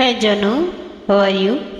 Hey Janu, how are you?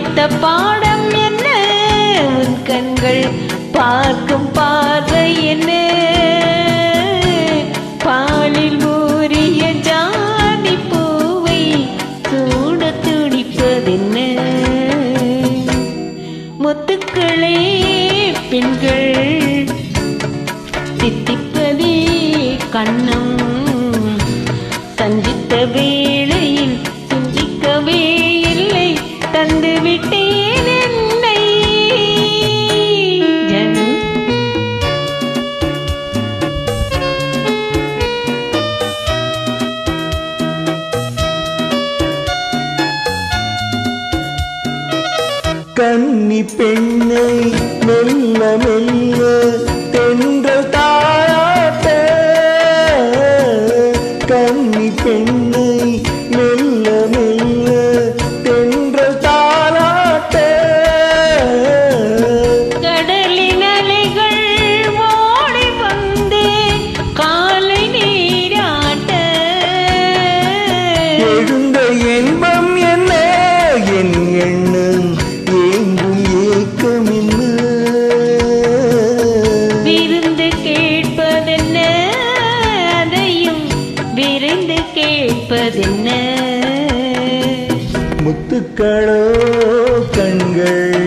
படித்த பாடம் என்ன? உன் கண்கள் பார்க்கும் பார்வை என்ன? பாலில் ஊறிய ஜாதி பூவை சூட துடிப்பதென்ன? முத்துக்களே பெண்கள் சித்திப்பதே கண்ணம். சந்தித்த கன்னி பெண்ணை மெல்ல மெல்ல தென்ற தாராட்ட கன்னி பெண்ணை முத்துக்களோ கண்கள்.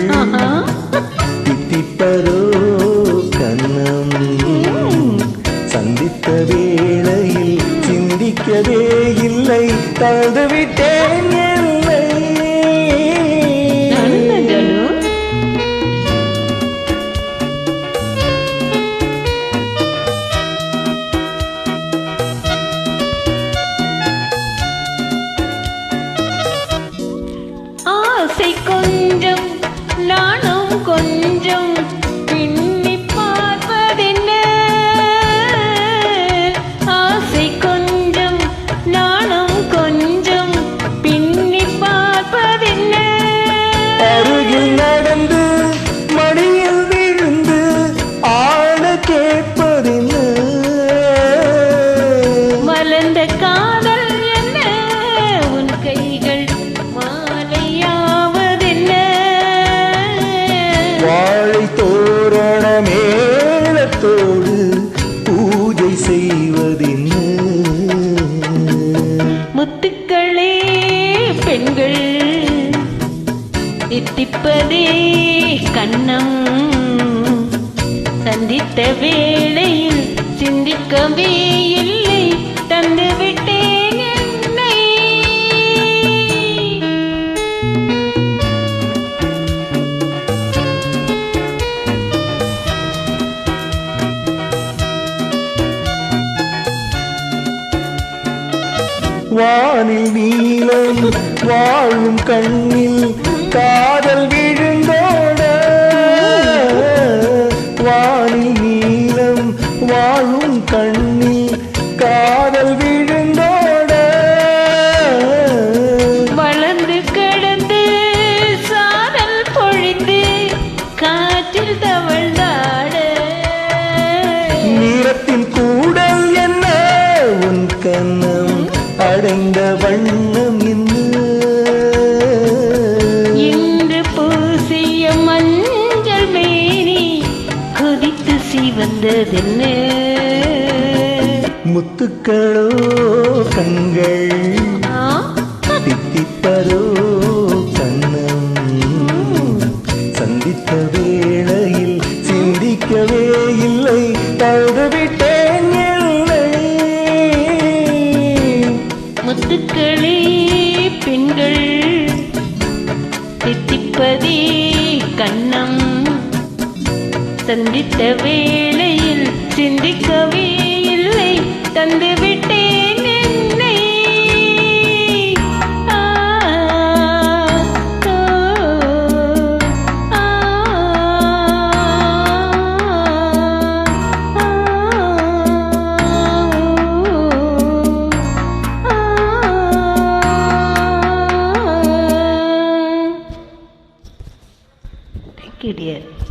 தித்திப்பதோ கண்ணம் சந்தித்த வேளையில் சிந்திக்கவே இல்லை தந்துவிட்டேன் சந்தித்த வேளையில் சிந்திக்கவே இல்லை. தந்து விட்டேன் என்னை. வானில் நீளம் வாழும் கண்ணில் காதல் விழுந்தோ வாழும் கண்ணில் காதல் விழுந்தோட. வளர்ந்து கிடந்து சாரல் பொழிந்து காற்றில் தவழ்ந்தாட. நிறத்தின் கூடல் என்ன? உன் கண்ணம் அடைந்த வண்ணம் இன்று பூசிய மஞ்சள் மேனி கொதித்து சிவந்ததென்ன முத்துக்களோ கண்கள் தித்திப்பதோ கண்ணம். சந்தித்த வேளையில் சிந்திக்கவே இல்லை. தழுவிட்டேன் இல்லை முத்துக்களே பெண்கள் தித்திப்பதே கண்ணம். சந்தித்த வேளையில் சிந்திக்கவே தந்து விட்டேன் என்னை Thank you, dear.